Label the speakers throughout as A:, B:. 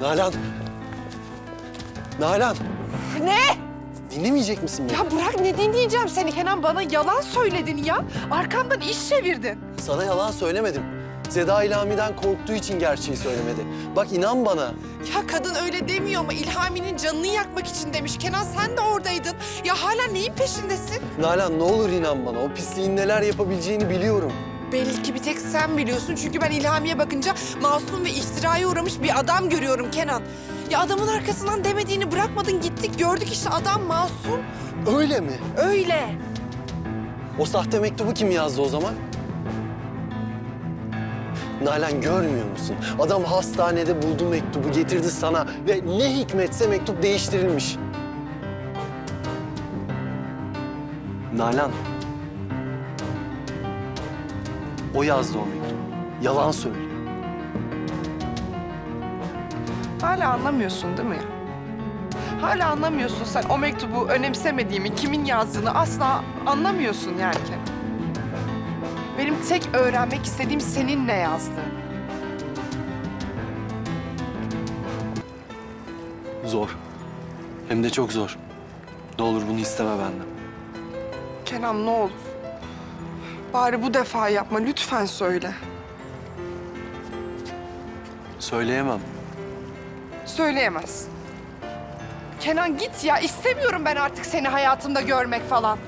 A: Nalan. Nalan.
B: Ne?
A: Dinlemeyecek misin beni?
B: Ya bırak ne dinleyeceğim seni Kenan bana yalan söyledin ya. Arkamdan iş çevirdin.
A: Sana yalan söylemedim. Zeda İlhami'den korktuğu için gerçeği söylemedi. Bak inan bana.
B: Ya kadın öyle demiyor mu? İlhami'nin canını yakmak için demiş. Kenan sen de oradaydın. Ya hala neyin peşindesin?
A: Nalan ne olur inan bana. O pisliğin neler yapabileceğini biliyorum.
B: Belli ki bir tek sen biliyorsun. Çünkü ben İlhami'ye bakınca masum ve iftiraya uğramış bir adam görüyorum Kenan. Ya adamın arkasından demediğini bırakmadın gittik gördük işte adam masum.
A: Öyle mi?
B: Öyle.
A: O sahte mektubu kim yazdı o zaman? Nalan görmüyor musun? Adam hastanede buldu mektubu getirdi sana ve ne hikmetse mektup değiştirilmiş. Nalan. O yazdı o mektubu. Yalan söylüyor.
B: Hala anlamıyorsun değil mi? Hala anlamıyorsun sen o mektubu önemsemediğimi, kimin yazdığını asla anlamıyorsun yani. Benim tek öğrenmek istediğim senin ne yazdığın.
A: Zor. Hem de çok zor. Ne olur bunu isteme benden.
B: Kenan ne olur. Bari bu defa yapma lütfen söyle.
A: Söyleyemem.
B: Söyleyemez. Kenan git ya istemiyorum ben artık seni hayatımda görmek falan.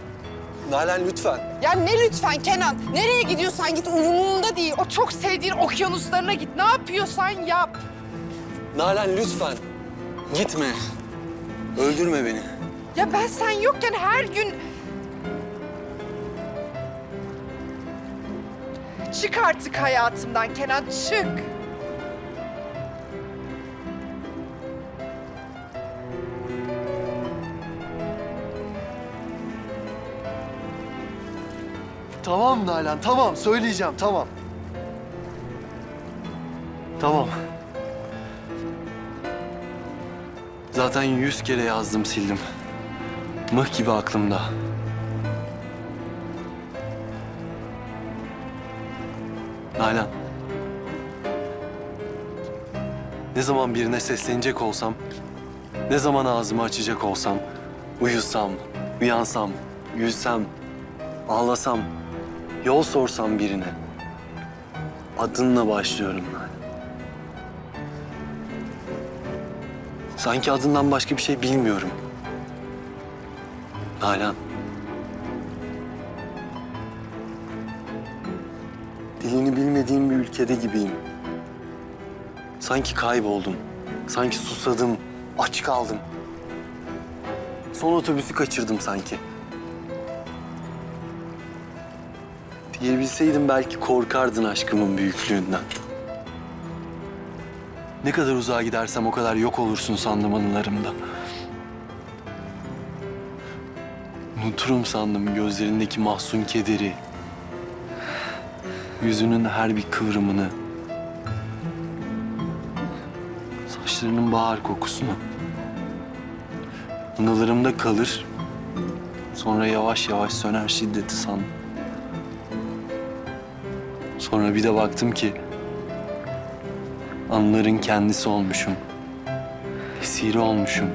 A: Nalan lütfen.
B: Ya ne lütfen Kenan? Nereye gidiyorsan git umurumda değil. O çok sevdiğin okyanuslarına git. Ne yapıyorsan yap.
A: Nalan lütfen. Gitme. Öldürme beni.
B: Ya ben sen yokken her gün... Çık artık hayatımdan Kenan, çık.
A: Tamam Nalan, tamam. Söyleyeceğim, tamam. Tamam. Zaten yüz kere yazdım, sildim. Mıh gibi aklımda. Nalan. Ne zaman birine seslenecek olsam, ne zaman ağzımı açacak olsam, uyusam, uyansam, gülsem, ağlasam, yol sorsam birine, adınla başlıyorum ben. Sanki adından başka bir şey bilmiyorum. Nalan. Dilini bilmediğim bir ülkede gibiyim. Sanki kayboldum. Sanki susadım, aç kaldım. Son otobüsü kaçırdım sanki. Diyebilseydim belki korkardın aşkımın büyüklüğünden. Ne kadar uzağa gidersem o kadar yok olursun sandım anılarımda. Unuturum sandım gözlerindeki mahzun kederi. Yüzünün her bir kıvrımını. Saçlarının bahar kokusunu. Anılarımda kalır. Sonra yavaş yavaş söner şiddeti sandım. Sonra bir de baktım ki anıların kendisi olmuşum. Esiri olmuşum.